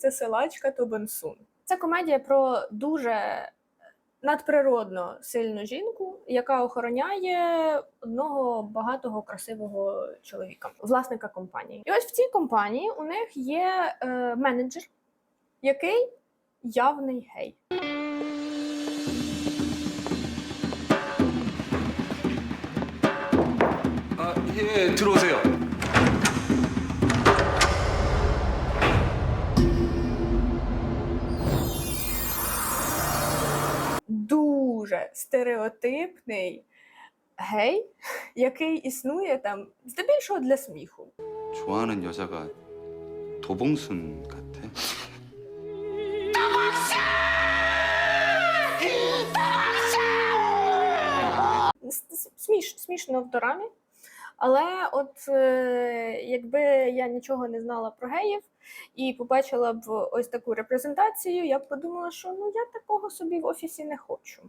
Це силачка Тобенсун. Це комедія про дуже надприродно сильну жінку, яка охороняє одного багатого красивого чоловіка, власника компанії. І ось в цій компанії у них є е, менеджер, який явний гей. 아, 예, 들어오세요. дуже стереотипний гей, який існує там здебільшого для сміху. 좋아하는 여자가 도봉순 같아? С- с- Сміш, смішно в дорамі. Але от е, якби я нічого не знала про геїв і побачила б ось таку репрезентацію, я б подумала, що ну я такого собі в офісі не хочу.